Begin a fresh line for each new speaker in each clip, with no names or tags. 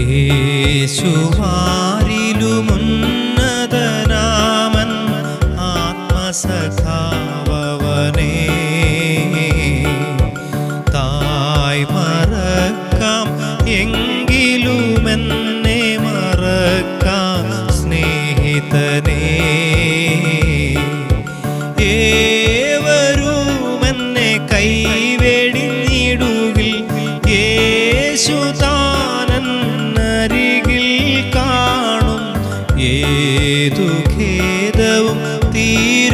യേശുവാരിലുമുണ്ട് തീരും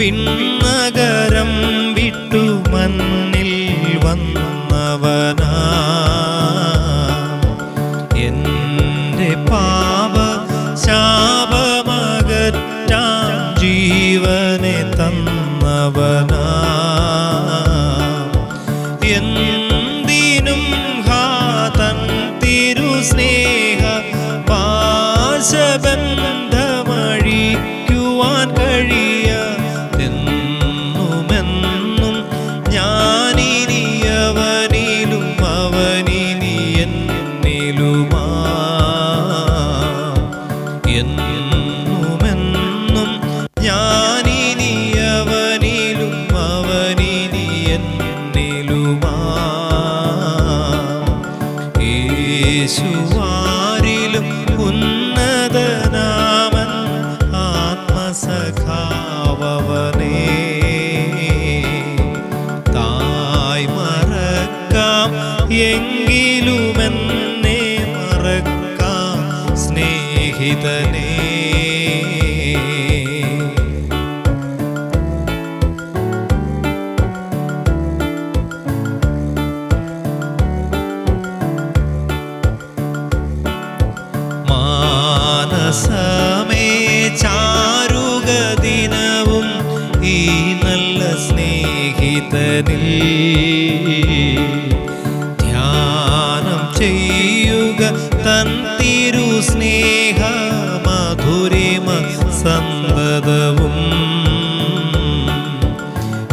വിണ്ണകരം വിട്ടു മണ്ണിൽ വന്നവനാ. എന്റെ പാപ ശാപമകറ്റാം ജീവനെ തന്നവനാ. യേശുവാരിലും ഉന്നതനാമൻ ആത്മസഖാവവനേ. തായ് മറക്കാം എങ്കിലുമെന്നെ മറക്കാം സ്നേഹിതനേ. ദിനവും ഈ നല്ല സ്നേഹിതനിൽ. ധ്യാനം ചെയ്യുക തൻ തിരു സ്നേഹ മധുരിമ സന്തതവും.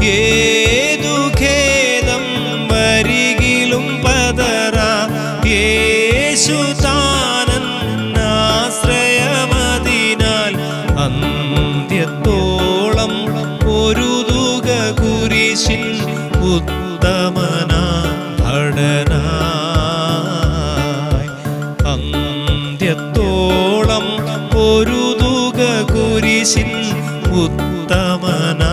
ഏതു അന്ത്യത്തോളം ഒരു കുരിശിൽ ഉത്തമനാ ഭടനായി അന്ത്യത്തോളം ഒരു കുരിശിൽ ഉത്തമനാ